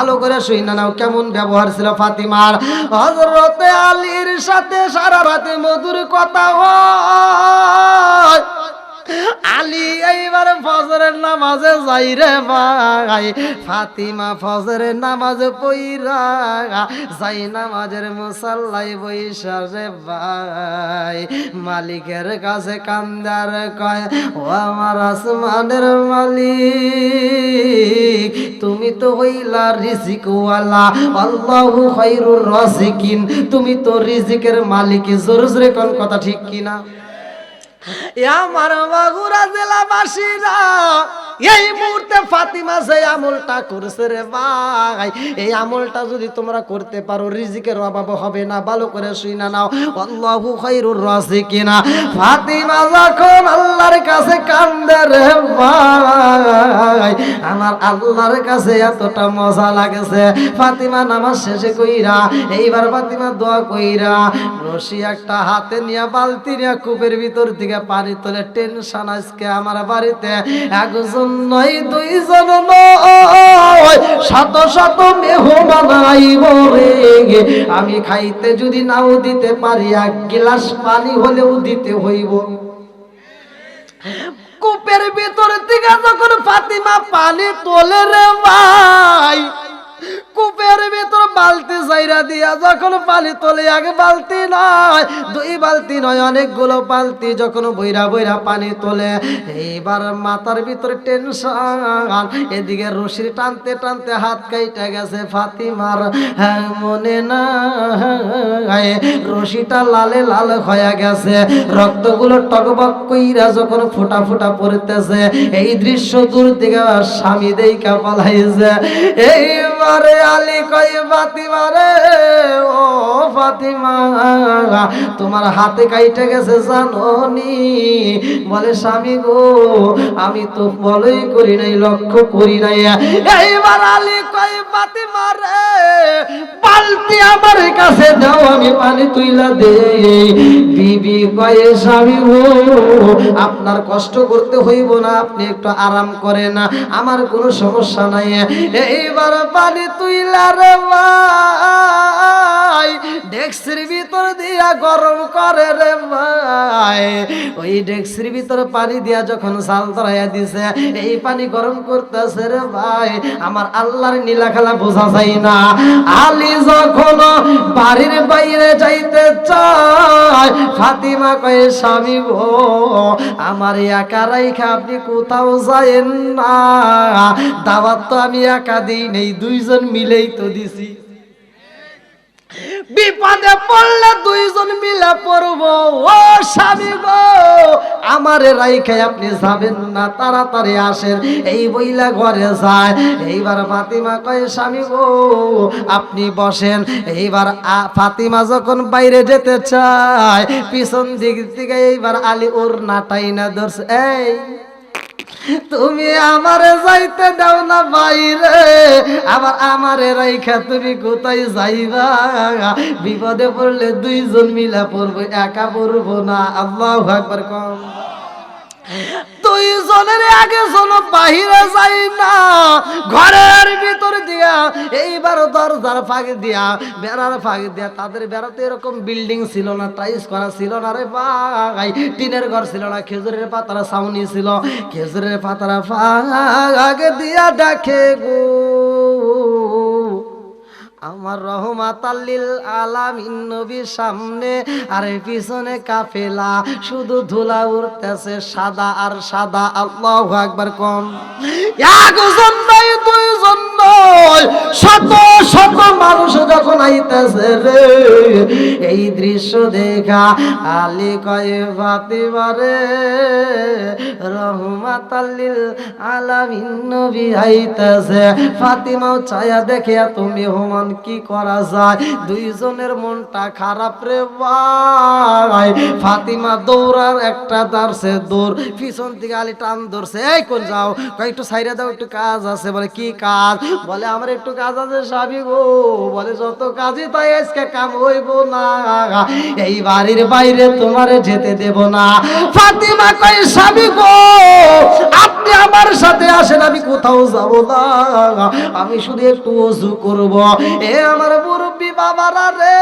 ভালো করে শুই না, নাও, কেমন ব্যবহার ছিল ফাতিমার? হজরতে আলীর সাথে সারা রাতে মধুর কথা হয়। আলী এইবার ফজরের নামাজে যাই রে ভাই। ফাতিমা ফজরের নামাজে পইরা যাই নামাজের মুসাল্লাই বৈশা রে ভাই। মালিকের কাছে কান্দার কয়, ও আমার আসমানের মালিক, তুমি তো হইলা রিজিকওয়ালা। আল্লাহু খায়রুর রাজিকিন, তুমি তো রিজিকের মালিক। জোর জোরে কোন কথা ঠিক কিনা? আমার বাগুরা জেলাবাসীরা এই মুহূর্তে ফাতিমা যে আমলটা করছে রে ভাই, এই আমলটা যদি তোমরা করতে পারো, রিজিকের অভাব হবে না, ভালো করে শুই না নাও। আল্লাহু খায়রুর রাজিকিনা। ফাতিমা যখন আল্লাহর কাছে কান্দে রে ভাই, আমার আল্লাহর কাছে এতটা মজা লাগেছে। ফাতিমা নামাজ শেষে কইরা, এইবার ফাতিমা দোয়া কইরা, রশি একটা হাতে নিয়ে বালতি নিয়ে কূপের ভিতর থেকে পানি তোলে, টেনশন আজকে আমার বাড়িতে। একজন শত শত আমি খাইতে যদি নাও দিতে পারি, এক গিলাস পানি হলেও দিতে হইব। কূপের ভিতর থেকে যখন ফাতিমা পানি তোলে রে ভাই, কূপের ভিতর বালতি চাইরা দিয়া যখন পানি তোলে এক বালতি নয় দুই বালতি নয় অনেকগুলো বালতি যখন বইরা বইরা পানি তোলে। এইবার মাথার ভিতরে টেনশন এদিকে রশির টানতে টানতে হাত কাইটা গেছে ফাতিমার। হ্যাঁ, মনে না রশিটা লালে লাল হয়ে গেছে। রক্তগুলো টকবক কইরা যখন ফোটা ফোটা পড়তেছে এই দৃশ্য দূর থেকে স্বামী দেইকা পালাইছে। এইবারে আলী কই ফাতিমা রে, ও ফাতিমা, তোমার হাতে কাইটে গেছে জাননি। বলে, স্বামী গো, আমি তো বলই করি নাই, লক্ষ্য করি নাই। এইবার আলী কই ফাতিমা রে, বালতি আমার কাছে দাও, আমি পানি তুইলা দে বিবি কয়ে, স্বামী গো, আপনার কষ্ট করতে হইব না, আপনি একটু আরাম করেন আমার কোনো সমস্যা নাই। এইবার পানি তুইলা রে ভাই, ডেক্সির ভিতর দিয়া গরম করে রে ভাই। ওই ডেক্সির ভিতর পানি দিয়া যখন সাল ধরাইয়া দিছে, এই পানি গরম করতেছে রে ভাই। আমার আল্লাহর নীলা খেলা বোঝা যায় না। আলী যখন বাড়ির বাইরে যাইতে চায়, ফাতিমা কয়ে, স্বামী গো, আমার একা রাইখা আপনি কোথাও যায়েন না। দাওয়াত তো আমি একা দিই নেই, দুইজন মিলেই তো দিছি। বিপদে পড়লে দুইজন মিলে পড়ব। ও স্বামী গো, আমারে রাইখে আপনি যাবেন না, তাড়াতাড়ি আসেন। এই বইলা ঘরে যায়। এইবার ফাতিমা কয়, স্বামী গো, আপনি বসেন। এইবার ফাতিমা যখন বাইরে যেতে চায়, পিছন দিক থেকে এইবার আলী ওর নাটাই না ধরছে। এই তুমি আমারে যাইতে দাও না বাইরে, আবার আমারে রাইখা তুমি কোথায় যাইবা? বিপদে পড়লে দুইজন মিলা পড়ব, একা পড়ব না। আল্লাহ একবার কম। দুইজনের আগে জন বাহিরে যাই না, ঘরের ভিতর দিয়া, এইবার দরজার ফাঁক দিয়া, বেড়ার ফাঁক দিয়া, তাদের বেড়াতে এরকম বিল্ডিং ছিল না টাইস করা ছিল না রে ভাই। টিনের ঘর ছিল না, খেজুরের পাতারা ছাউনি ছিল। খেজুরের পাতারা ফাঁক দিয়া ডাকে গো। আমার রহমাত আল্লিল আলামিন নবীর সামনে, আর পিছনে কাফেলা, শুধু ধুলা উড়তেছে সাদা আর সাদা, আল্লাহ একবার কম। দুইজন শত শত মানুষ যখন আইতেছে রে, এই দৃশ্য দেখা কয়ে রহমাত ফাতিমাও ছায়া দেখে তুমি হোমান কি করা যায়? দুইজনের মনটা খারাপ রে ভাই। ফাতিমা দৌড়ার একটা দাঁড়ছে, দৌড় পিছন থেকে আলি টান ধরছে, এই কোন যাও? একটু সাইডে দাও, একটু কাজ আছে। বলে, কি কাজ? বলে, আমার একটু কাজ আছে স্বামী গো। বলে, যত কাজে তাই আজকে কাম হইব না। এই বাড়ির বাইরে তোমারে যেতে দেব না। ফাতিমা কই স্বামী গো, আপনি আমার সাথে আসেন, আমি কোথাও যাব না। আমি শুধু একটু ওযু করব। এ আমার মুরব্বী বাবারা রে,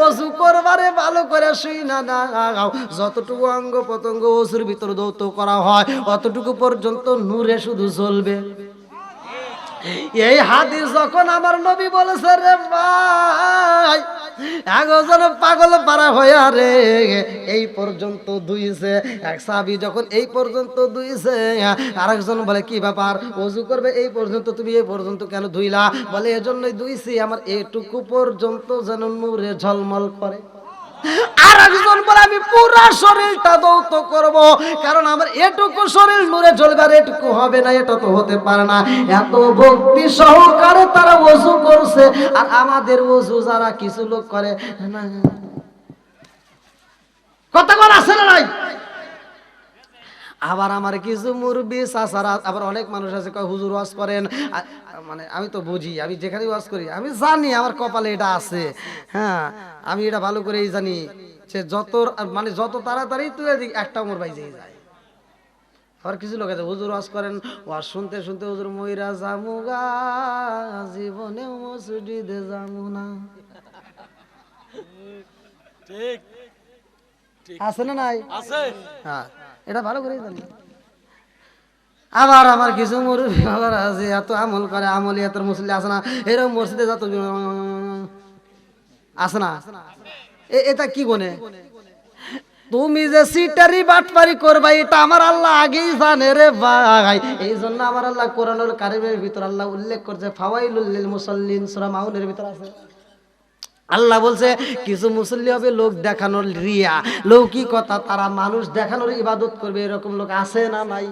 ওযু করবারে ভালো করে শুই না না। যতটুকু অঙ্গ প্রত্যঙ্গ ওযুর ভিতর দৌত করা হয়, অতটুকু পর্যন্ত নূরে শুধু চলবে এই হাদিস যখন আমার নবী বলেছে রে ভাই একজন পাগল পারা হয়ে রে, এই পর্যন্ত দুইছে, এক সাবি যখন এই পর্যন্ত দুইছে, আরেকজন বলে, কি ব্যাপার? অজু করবে এই পর্যন্ত? তুমি এই পর্যন্ত কেন ধুইলা? বলে, এজন্যই দুইছি, আমার এটুকু পর্যন্ত যেন নূরে ঝলমল করে। আর একজন বলে, আমি পুরা শরীরটা দৌত করব। কারণ আমার এটুকু শরীর নূরে জ্বলবে আর এটুকু হবে না, এটা তো হতে পারে না। এত ভক্তি সহকারে তারা ওযু করছে, আর আমাদের ওযু যারা কিছু লোক করে, না। কতক্ষণ আছে না নাই? আবার আমার কিছু মুরবি চাচারা আবার অনেক মানুষ আছে কয় হুজুর ওয়াজ করেন? মানে আমি তো বুঝি আমি যেখানে ওয়াজ করি আমি জানি আমার কপালে এটা আছে। হ্যাঁ আমি এটা ভালো করেই জানি সে যত মানে যত তাড়াতাড়ি তুই এদিক একটা মোর বাইজেই যায়। আবার কিছু লোক আছে হুজুর ওয়াজ করেন? ওয়াজ শুনতে শুনতে হুজুর ময়রা জামুগা জীবনেও মসজিদে জামু না। ঠিক। আছে না নাই? আছে। হ্যাঁ। এটা ভালো করে জানি। আবার আমার কিছু মুরব্বী বাবার আছে, এত আমল করে, আমলি এত মুসলি আছে না এরকম মসজিদে যত আছে না। এটা কি গনে তুমি যে সিটারি বাটপারি করবা, এটা আমার আল্লাহ আগেই জানে রে ভাই। এই জন্য আমার আল্লাহ কোরআনুল কারিমের ভিতর আল্লাহ উল্লেখ করছে, ফাওয়াইলুল লিল মুসাল্লিন, সূরা মাউনের ভিতর আছে। আল্লাহ বলছে, কিছু মুসল্লি হবে লোক দেখানোর রিয়া। লৌকিকতা তারা মানুষ দেখানোর ইবাদত করবে, এরকম লোক আছে না নাই?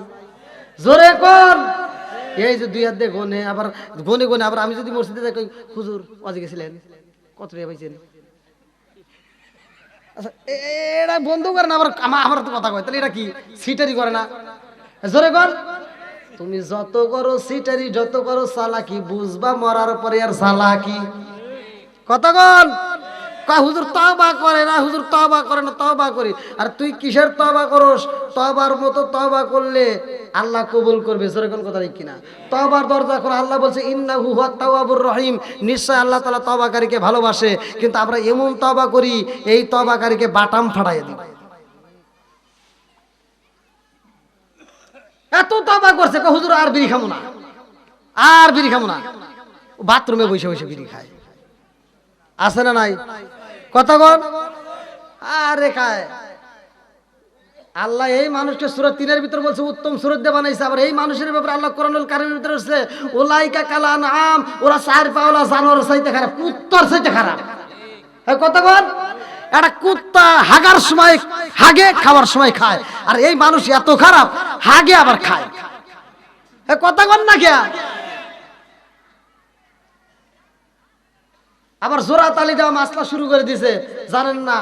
জোরে কোন। এই যে দুই হাতে গনে, আবার গনে গনে, আবার আমি যদি মসজিদে যাই হুজুর আজ গেছিলেন? কত টাকা পাইছেন? আচ্ছা এটা বন্ধ করে না, আবার আমার আমার তো কথা কয়, তাহলে এটা কি, সিটারি করে না? জোরে কর তুমি যত করো সিটারি, যত করো সালাকি বুঝবা মরার পরে আর সালাকি কয়, হুজুর তবা করে না, হুজুর তবা করে না তবা করি। আর তুই কিসের তবা করস? তবার মতো তবা করলে আল্লাহ কবুল করবে সেরকম কথা ঠিক কিনা? তবার দরজা করে আল্লাহ বলছে ইন্না হুয়া তাওয়াবুর রহিম। নিশ্চয় আল্লাহ তালা তবাকারীকে ভালোবাসে, কিন্তু আমরা এমন তবা করি, এই তবাকারীকে বাটাম ফাটাইয়া দিই। এত তবা করছে হুজুর আর বিড়ি খামো না, আর বিড়ি খামো না। বাথরুমে বসে বসে বিড়ি খায়। আছে না নাই? কতক্ষণ আরে খায় আল্লাহ এই মানুষকে সুরত তিনের ভিতর বলছে উত্তম সুরত দিয়ে বানাইছে। আবার এই মানুষের ব্যাপারে আল্লাহ কোরআনুল কারিমের ভিতরে বলছে ওলাইকা কালা নাম ওরা চার পাওলা জানোয়ার চাইতে খারাপ কুত্তর চাইতে খারাপ। হ্যাঁ, কতক্ষণ একটা কুত্তা হাগার সময় হাগে খাওয়ার সময় খায়। আর এই মানুষ এত খারাপ হাগে আবার খায়। হ্যাঁ, কতক্ষণ না কে আবার জোড়া তালি দেওয়া মাসলা শুরু করে দিছে। জানেন না,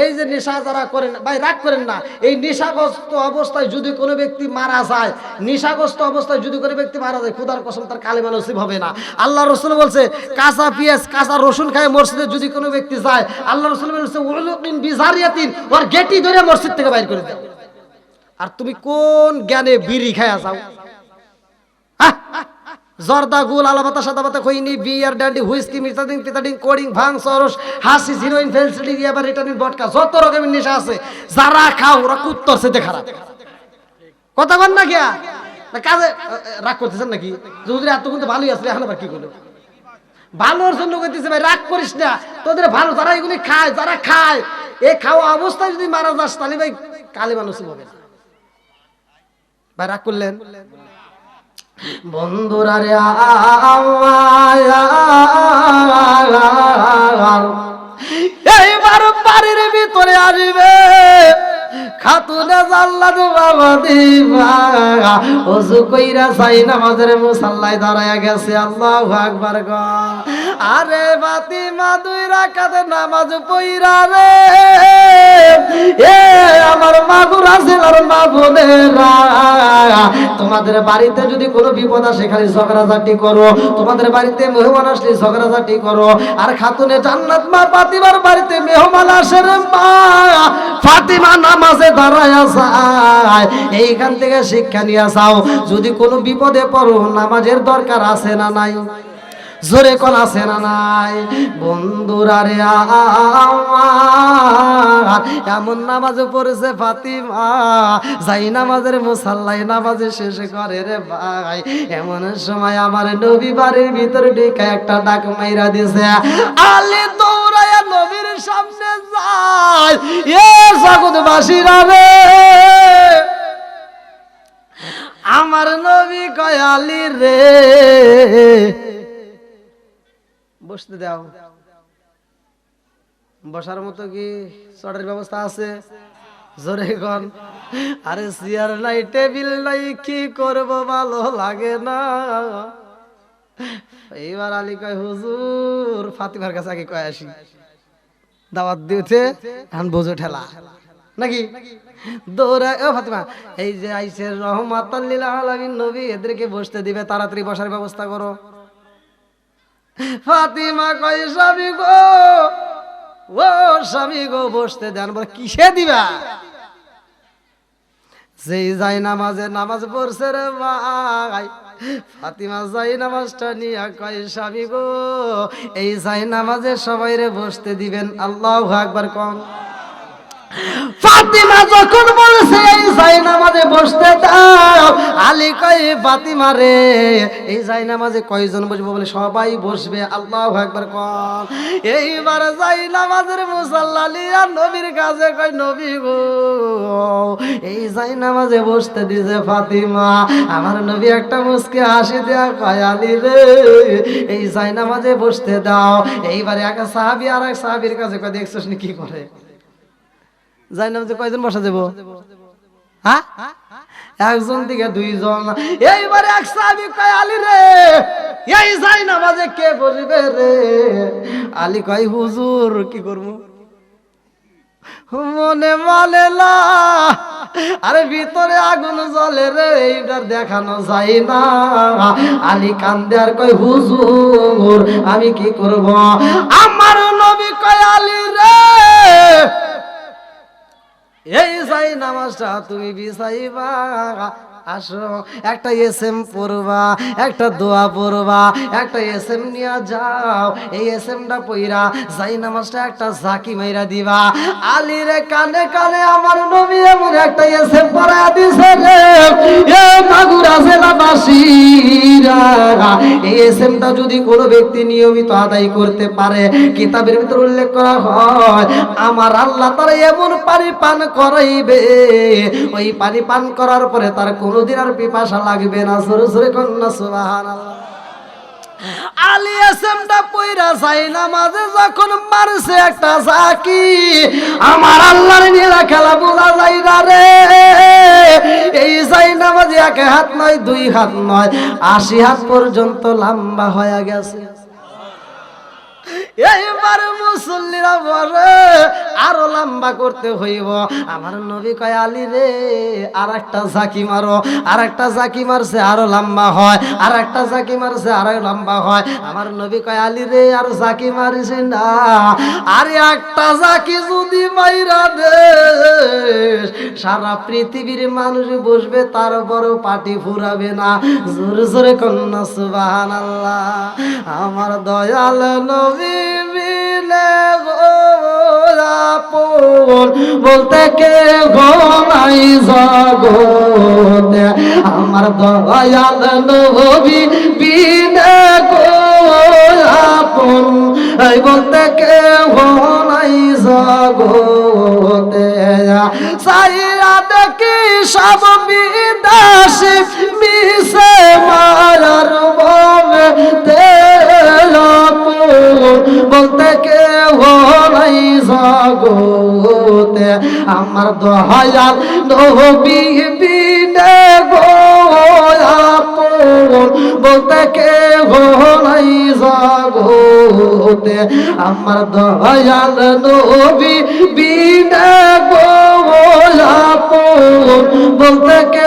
এই যে নেশা যারা করেন ভাই, রাগ করেন না। এই নেশাগ্রস্ত অবস্থায় যদি কোনো ব্যক্তি মারা যায়, নেশাগ্রস্ত অবস্থায় যদি কোনো ব্যক্তি মারা যায়, খুদার কসম তার কালেমা নসিব হবে না। আল্লাহ রসুল বলছে, কাঁচা পেঁয়াজ, কাঁচা রসুন খায় মসজিদে যদি কোনো ব্যক্তি যায়, আল্লাহ রসুল বলছে বিজারিয়াতিন ওর গেটি ধরে মসজিদ থেকে বাইর করে দেয় আর তুমি কোন জ্ঞানে বিড়ি খায়া যাও! জর্দা গুল আলাপাতা সাদাপাতা খৈনি বিয়ার ড্যান্ডি হুইস্কি মিটাডিং পিতাডিং কোডিং ভাং সরস, হাসি হিরোইন ফেলসিডি এবার রিটার্নিং বটকা, যত রকমের নেশা আছে, যারা খাও, ওরা কুত্তর সেতে খারাপ। কথা বল না গিয়া? কাজে রাগ করতেছেন নাকি? যদি এত কিন্তু ভালোই আসলে এখন আবার কি করল ভালোর জন্য কইতেছে, ভাই, রাগ করিস না, তোদের ভালো, যারা এগুলি খায়, যারা খায় এই খাওয়া অবস্থায় যদি মারা যাস, তাহলে ভাই কালে মানুষ হবে ভাই, রাগ করলেন? বন্ধুরা রে এইবার বাড়ির ভিতরে আসবে। আরে ফাতিমা, দুই রাকাতে নামাজ রে। এ আমার মাগুর আছে আর মা তোমাদের বাড়িতে যদি কোনো বিপদ আসে, খালি ঝগড়াঝাটি করো। তোমাদের বাড়িতে মেহমান আসলে ঝগড়াঝাটি করো। আর খাতুনে জান্নাত মা ফাতিমার বাড়িতে মেহমান আসে রে মা। ফাতিমা নামাজে এইখান থেকে শিক্ষা নিয়ে যদি কোনো বিপদে পড়ো, নামাজের দরকার আছে না নাই? জোরে কোন আছে না নাই? বন্ধুরা রে এমন নামাজ পড়েছে ফাতিমা, যাই নামাজের মুসাল্লাই নামাজে শেষ করে রে ভাই। এমন সময় আমার নবী বাড়ির ভিতরে ঢেকে একটা ডাক মাইরা দিছে, আলে দৌড়ায়া নবীর সামনে আমার নবী কয়ালি রে। বসতে দাও। বসার মতো কি চটের ব্যবস্থা আছে? জোরে কন। আরে চেয়ার নাই, টেবিল নাই, কি করব ভালো লাগে না। এইবার আলী কয়, হুজুর, ফাতিমার কাছে আগে কয় আসি। দাওয়াত দিয়েছে, এখন বোঝো ঠেলা। নাকি? দৌড়া, ও ফাতিমা, এই যে আইসে রহমাতাল্লিল আলামিন নবী, এদেরকে বসতে দিবে, তাড়াতাড়ি বসার ব্যবস্থা করো। ফাতিমা কয়, স্বামী গো, ও স্বামী গো, বসতে দেন। কিসে দিবা? যেই যাই নামাজে, নামাজ পড়ছে রে ভাই। ফাতিমা যাই নামাজটা নিয়ে কয়, স্বামী গো, এই যাই নামাজে সবাই রে বসতে দিবেন, আল্লাহ আকবার কম ফাতিমা যখন বলছে, এই যাই নামাজে বসতে দাও। আলী কয়, ফাতিমা রে, এই যাই নামাজে কয়জন বসবে বলে? সবাই বসবে, আল্লাহ একবার কম এইবার যাই নামাজের মুসাল্লা লিয়া নবীর কাছে কয়, নবী গো, এই যাই নামাজে বসতে দিছে ফাতিমা। আমার নবী একটা মুসকে হাসি দেয়া কয়, আলী রে, এই যাই নামাজে বসতে দাও। এইবারে এক সাহাবি আর এক সাহাবির কাছে কয়, দেখছিস কি করে? যাই যে কয়জন বসা হ্যাঁ? একজন থেকে দুইজন। রে? এই যাই কে রে? কয়, হুজুর, কি মনে না আরে ভিতরে আগুন জ্বলে রে এইটার দেখানো যায় না। আলী কান্দে আর কয়, হুজুর, আমি কি করব? আমার নবী কয়, আলী রে এই যাই নামাজটা তুমি বিছাইবা আসো, একটা এসএম পড়বা, একটা দোয়া পড়বা, একটা এসএম নিয়ে যাও। এই এসএমটা পইরা যাই নামাজটা একটা জাকি মাইরা দিবা। আলী রে কানে কানে আমার নবী এমন একটা এসএম পড়া দিছে রে। এ মাগুরা এই এসএমটা যদি কোনো ব্যক্তি নিয়মিত আদায় করতে পারে, কিতাবের ভিতর উল্লেখ করা হয়, আমার আল্লাহ তারা এমন পানি পান করাইবে। ওই পানি পান করার পরে তার কোনোদিন আর পিপাসা লাগবে না। সরে সরে কন্যা সুবাহান পয়রা যাই নামাজে, যখন মারছে একটা আমার খেলা যায় না রে। এই এক হাত নয়, দুই হাত নয়, আশি হাত পর্যন্ত লম্বা হয়ে গেছে। এইবার মুসল্লিরা বলে, আরও লম্বা করতে হইব। আমার নবী কয়, আলী রে আর একটা জাকি মারো আর একটা জাকি মারছে আরও লম্বা হয় আর একটা জাকি মারছে আরও লম্বা হয়। আমার নবী কয়, আলী রে, আর জাকি মারিস না, আর একটা জাকি যদি মাইরা দে সারা পৃথিবীর মানুষ বসবে, তার বড় পাটি ফুরাবে না। জোরে জোরে কন্যা আল্লাহ আমার দয়াল নবী বলতে কে ঘনাই জগতে। আমার দয়াল নবী বিনে গোলাপন এই বলতে কে ঘনাই জগতে। সাইয়া দেখি সব বিদাসী মিশে মারার বলে বলতে কে নাই জগতে। আমার দয়াল নবী বিনে বলতে কে নাই জাগতে। আমার দয়াল নবী বিনে বলতে কে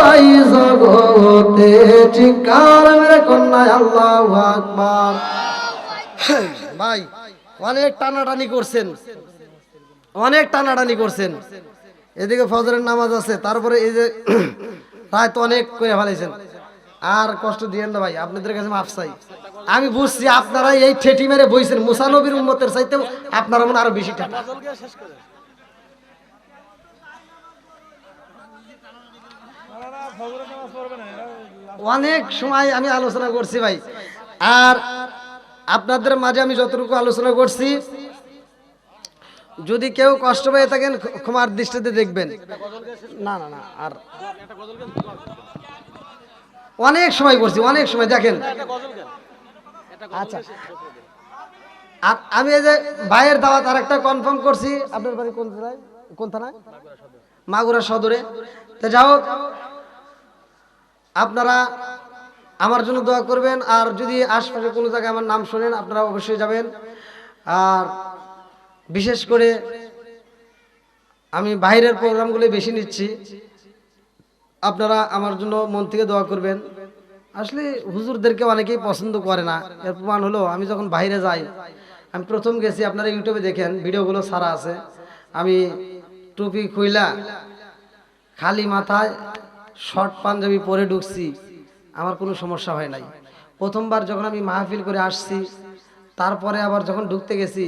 নাই জগতে। চিকার মেরে কন্যা আল্লাহ আকবার। ভাই, অনেক টানাটানি করছেন। অনেক টানাটানি করছেন। এদিকে ফজরের নামাজ আছে, তারপরে এই যে রায় তো অনেক করে ফেলাইছেন আর কষ্ট দিয়েন না ভাই, আপনাদের কাছে মাফ চাই। আমি বুঝছি আপনারা এই ঠেটি মেরে বইছেন মুসানবীর উম্মতের চাইতে আপনারা মনে আরও বেশি টাকা অনেক সময় আমি আলোচনা করছি ভাই, আর আপনাদের মাঝে আমি যতটুকু আলোচনা করছি যদি কেউ কষ্ট পেয়ে থাকেন ক্ষমার দৃষ্টিতে দেখবেন। না না না আর অনেক সময় করছি অনেক সময় দেখেন। আচ্ছা। আর আমি এই যে ভাইয়ের দাওয়াত আর একটা কনফার্ম করছি। আপনার বাড়ি কোন জেলায়? কোন থানায়? মাগুরা সদরে। তো যাও আপনারা আমার জন্য দোয়া করবেন, আর যদি আশপাশে কোনো জায়গায় আমার নাম শোনেন, আপনারা অবশ্যই যাবেন। আর বিশেষ করে আমি বাইরের প্রোগ্রামগুলো বেশি নিচ্ছি। আপনারা আমার জন্য মন থেকে দোয়া করবেন। আসলে হুজুরদেরকে অনেকেই পছন্দ করে না, এর প্রমাণ হলো, আমি যখন বাইরে যাই, আমি প্রথম গেছি, আপনারা ইউটিউবে দেখেন, ভিডিওগুলো সারা আছে। আমি টুপি খুইলা, খালি মাথায়, শর্ট পাঞ্জাবি পরে ঢুকছি। আমার কোনো সমস্যা হয় নাই। প্রথমবার যখন আমি মাহফিল করে আসছি, তারপরে আবার যখন ঢুকতে গেছি,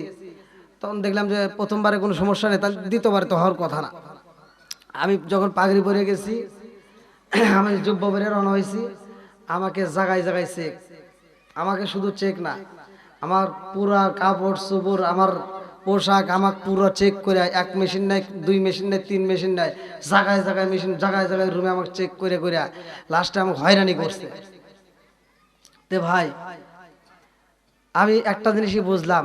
তখন দেখলাম যে প্রথমবারে কোনো সমস্যা নেই, তাহলে দ্বিতীয়বারে তো হওয়ার কথা না। আমি যখন পাগড়ি পরে গেছি, আমি যুব্য বেরে রওনা হয়েছি, আমাকে জাগায় জাগায় চেক। আমাকে শুধু চেক না, আমার পুরা কাপড় চোপড় আমার পোশাক আমার পুরো চেক করে এক মেশিন নেয় দুই মেশিন নেয় তিন মেশিন নেয় জায়গায় জায়গায় মেশিন জায়গায় জায়গায় রুমে আমাকে চেক করে করে লাস্টে আমাকে হয়রানি করছে। তে ভাই, আমি একটা জিনিসই বুঝলাম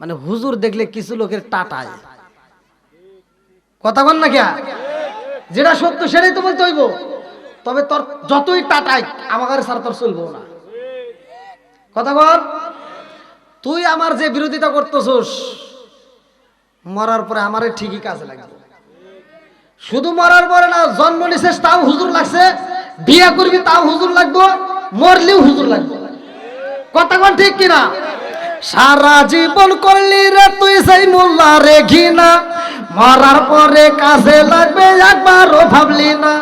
মানে হুজুর দেখলে কিছু লোকের টাটায়। কথা বল না কে যেটা সত্য সেটাই তো বলতে হইব। তবে তোর যতই টাটাই, আমার সার তোর চলবো না। কথা বল। তুই আমার যে বিরোধিতা করতেছস, মরার পরে আমারে ঠিকই কাজে লাগবে। শুধু মরার পরে না, জন্ম নিছিস তাও হুজুর লাগছে, বিয়ে করবি তাও হুজুর লাগবো, মরলেও হুজুর লাগবে। কথা ঠিক কিনা? সারা জীবন করলি রে তুই সেই মোল্লা রে ঘিনা মরার পরে কাজে লাগবে একবারও ভাবলি না।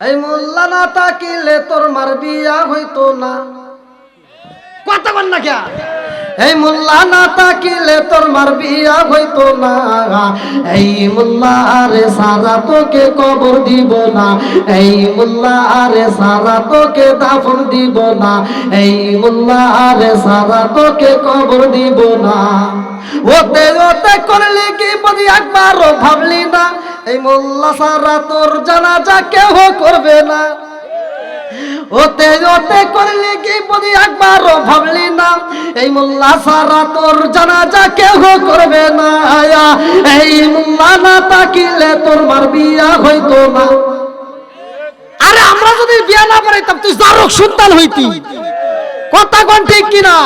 এই মোল্লা না তাকিলে তোর মার বিয়া হইতো না। কথা বল না কে এই মোল্লা না তাকিলে তোর মার বিয়া হইতো না। এই মোল্লা আরে সারা তোকে কবর দিব না। এই মোল্লা আরে সারা তোকে দাফন দিব না। এই মোল্লা আরে সারা তোকে কবর দিব না। ওতে ওতে করলে কি বলি একবারও ভাবলি না। এই মোল্লা সারা তোর জানাজা কেউ করবে না। ওতে ওতে করলে কি বলি একবারও ভাবলি না? এই মোল্লা সারা তোর জানাজা কেহ করবে না। আয়া, এই মোল্লা না তাকিলে তোর মার বিয়া হইতো না। আরে আমরা যদি বিয়া না পারাইতাম তুই জারক সন্তান হইতি। কথা কোন ঠিক কিনা?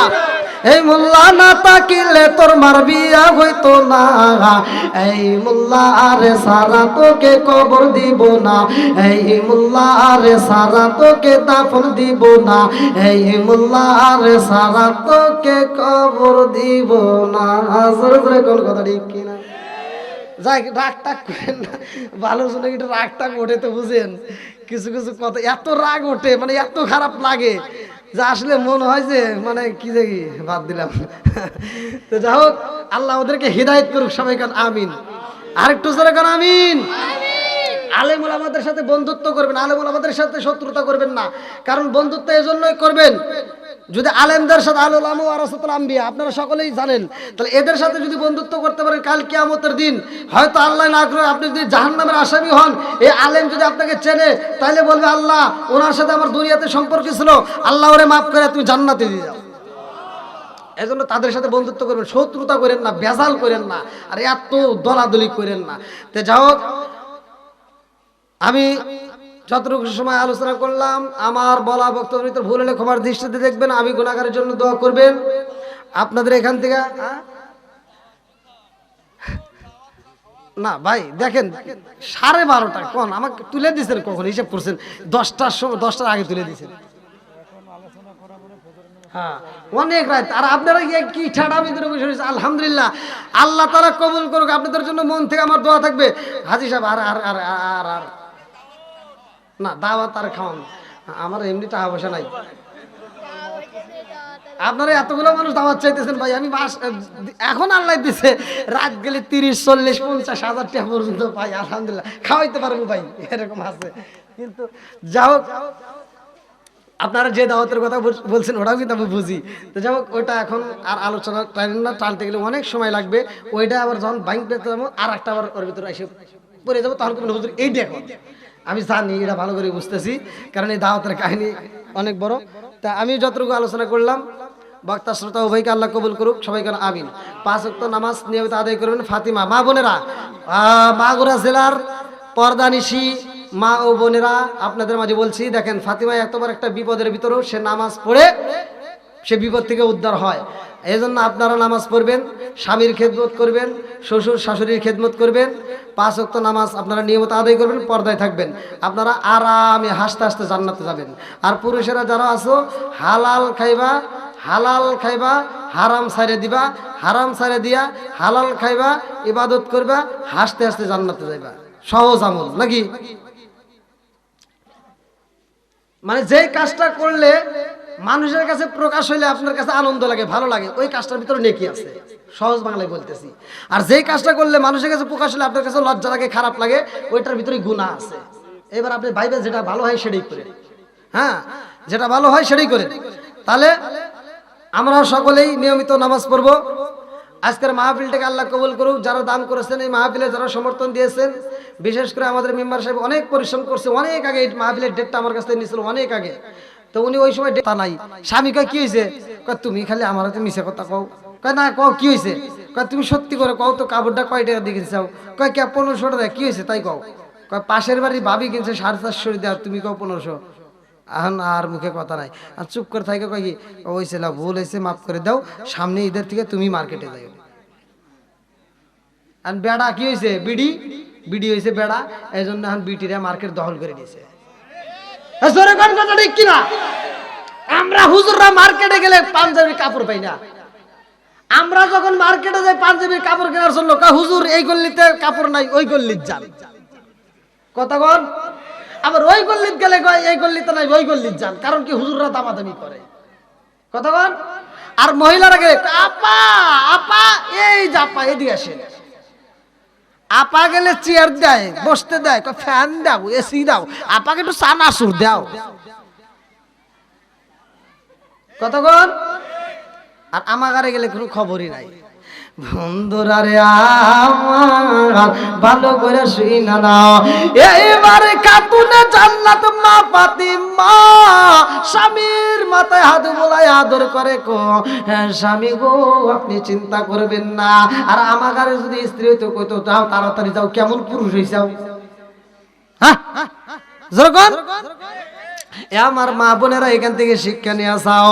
এই মোল্লা না তাকিলে তোর মার বিয়া হইতো না। এই মোল্লা আরে সারা তোকে কবর দিব না। এই মোল্লা আরে সারা তোকে দাফন দিব না। এই মোল্লা আরে সারা তোকে কবর দিব না। জোরে জোরে কোন কথা ঠিক কিনা? যাই, রাগ টাগ করেন না। ভালো শুনে একটু রাগ টাগ ওঠে তো বুঝেন। কিছু কিছু কথা এত রাগ ওঠে মানে এত খারাপ লাগে। যে আসলে মনে হয় যে মানে কি যে বাদ দিলাম। তো যাই হোক, আল্লাহ ওদেরকে হৃদায়ত করুক সবাই কান, আমিন। আরেকটু জোরে কান, আমিন। আলেমুল আমাদের সাথে বন্ধুত্ব করবেন, আলেমুল আমাদের সাথে শত্রুতা করবেন না। কারণ বন্ধুত্ব এজন্যই করবেন যদি আলেমদের সাথে আলুল আমু আরাসাতুল আম্বিয়া, আপনারা সকলেই জানেন, তাহলে এদের সাথে যদি বন্ধুত্ব করতে পারেন, কাল কিয়ামতের দিন, হয়তো আল্লাহ না করে আপনি যদি জাহান্নামের আসামি হন, এই আলেম যদি আপনাকে চেনে, তাহলে বলবে, আল্লাহ, ওনার সাথে আমার দুনিয়াতে সম্পর্ক ছিল, আল্লাহ ওরে মাফ করে, তুমি জান্নাতে দিয়ে যাও। এই জন্য তাদের সাথে বন্ধুত্ব করবেন, শত্রুতা করেন না বেজাল করেন না, আর এত দলাদলি করেন না। তে যাই আমি যতটুকু সময় আলোচনা করলাম, আমার বলা বক্তব্যের ভিতর ভুল হলে ক্ষমার দৃষ্টিতে দেখবেন, আমি গুণাগারের জন্য দোয়া করবেন। আপনাদের এখান থেকে? না, ভাই, দেখেন, সাড়ে বারোটা, কোন, আমাকে তুলে দিয়েছেন কখন? হিসাব করছেন, দশটার সময়, দশটার আগে তুলে দিয়েছেন। হ্যাঁ অনেক রাত, আর আপনারা কি ঠাড়া ভিতরে বসে রয়েছে আলহামদুলিল্লাহ, আল্লাহ তারা কবুল করুক, আপনাদের জন্য মন থেকে আমার দোয়া থাকবে। হাজি সাহেব, আর আর আর আর আর। না, দাওয়াত আর খাওয়ান। আমার এমনি টাকা পয়সা নাই। আপনারা এতগুলো মানুষ দাওয়াত চাইতেছেন ভাই, আমি বাস এখন আল্লাহ দিছে, রাত গেলে তিরিশ, চল্লিশ, পঞ্চাশ হাজার টাকা পর্যন্ত পাই আলহামদুলিল্লাহ। খাওয়াইতে পারব ভাই, এরকম আছে। কিন্তু যা হোক, আপনারা যে দাওয়াতের কথা বলছেন, ওটাও কিন্তু আমি বুঝি। তো যাই হোক, ওইটা এখন আর আলোচনা টাইম না, টানতে গেলে অনেক সময় লাগবে। ওইটা আবার যখন বাইক পেতে যাব আর একটা আবার ওর ভিতরে এসে পড়ে যাব, তখন কোনো হুজুর এইটা এখন আমি জানি, এটা ভালো করে বুঝতেছি, কারণ এই দাওয়াতের কাহিনী অনেক বড়। তা আমি যতটুকু আলোচনা করলাম, বক্তা, শ্রোতা, উভয়কে আল্লাহ কবুল করুক সবাই সবাইকে আমিন। পাঁচ অক্ট নামাজ নিয়মিত আদায় করবেন ফাতিমা, মা বোনেরা মাগুরা জেলার পর্দানিশি মা ও বোনেরা, আপনাদের মাঝে বলছি, দেখেন ফাতিমা এত বড় একটা বিপদের ভিতরেও সে নামাজ পড়ে সে বিপদ থেকে উদ্ধার হয়। এই জন্য আপনারা নামাজ পড়বেন, স্বামীর খেদমত করবেন, শ্বশুর শাশুড়ির খেদমত করবেন, পাঁচ অক্ত নামাজ আপনারা নিয়মিত আদায় করবেন, পর্দায় থাকবেন। আপনারা আরামে হাসতে হাসতে জান্নাতে যাবেন। আর পুরুষেরা যারা আছো, হালাল খাইবা হালাল খাইবা, হারাম সারে দিবা, হারাম সারে দিয়া হালাল খাইবা, ইবাদত করবা, হাসতে হাসতে জান্নাতে যাইবা। সহজ আমল, নাকি? মানে যেই কাজটা করলে মানুষের কাছে প্রকাশ হইলে আপনার কাছে আনন্দ লাগে, ভালো লাগে। ওই কাজটার ভিতরে নেকি আছে। সহজ বাংলায় বলতেছি। আর যেই কাজটা করলে মানুষের কাছে প্রকাশ হলে আপনার কাছে লজ্জা লাগে, খারাপ লাগে, ওইটার ভিতরে গুণা আছে। এবার আপনি ভাইবেন, যেটা ভালো হয় সেটাই করে হ্যাঁ? যেটা ভালো হয় সেটাই করে তাহলে আমরা সকলেই নিয়মিত নামাজ পড়ব। আজকের মাহফিলটাকে আল্লাহ কবুল করুক। যারা দান করেছেন, এই মাহফিলে যারা সমর্থন দিয়েছেন, বিশেষ করে আমাদের মেম্বার সাহেব অনেক পরিশ্রম করছে। অনেক আগে এই মাহফিলের ডেটটা আমার কাছে নিয়েছিল, অনেক আগে। তো উনি ওই সময় ডেটা নাই। স্বামী কয়, কি হয়েছে তুমি খালি আমার হাতে মিশে কথা কও। কয়, না, কও, কি হয়েছে কয়, তুমি সত্যি করে কও তো কাপড়টা কয় টাকা দিয়ে চাও কয়, কে, পনেরোশো টাকা কি হয়েছে তাই কও? কয়, পাশের বাড়ি ভাবি কিনছে সাড়ে চারশো দেওয়া, তুমি কও পনেরোশো? এখন আর মুখে কথা নাই। আর চুপ করে থাকে, কয় কি ওই ছেলে, ভুল হয়েছে মাফ করে দাও, সামনে ঈদের থেকে তুমি মার্কেটে যাও আর বেড়া কি হয়েছে বিডি? বিডি হয়েছে বেড়া এই জন্য এখন বিটিরা মার্কেট দখল করে দিয়েছে আমরা হুজুররা মার্কেটে গেলে পাঞ্জাবি কাপড় পাই না। আমরা যখন মার্কেটে যাই পাঞ্জাবির কাপড় কেনার জন্য হুজুর, এই গল্লিতে কাপড় নাই, ওই গল্লিত যান। কথা কন আবার ওই গল্লিত গেলে এই গল্লিতে নাই, ওই গল্লিত যান, কারণ কি হুজুররা দামাদামি করে। কথা কন আর মহিলারা গেলে, আপা আপা, এই যে আপা, এদিকে আসেন। আপা গেলে চেয়ার দেয়, বসতে দেয় ফ্যান দাও এসি দাও, আপাকে একটু সানাসুর দাও। কতক্ষণ? আর আমাগারে গেলে কোনো খবরই নাই। আমার, ভালো করে শুই না কাতুনে জান্নাত মা পাতিমা স্বামীর মাথায় হাত বোলায় আদর করে কো। হ্যাঁ স্বামী গো, আপনি চিন্তা করবেন না। আর আমাগারে যদি স্ত্রী হইতো কইতো, যাও তাড়াতাড়ি যাও, কেমন পুরুষ হইছাও হ্যাঁ আমার মা বোনেরা এখান থেকে শিক্ষা নিয়ে আসাও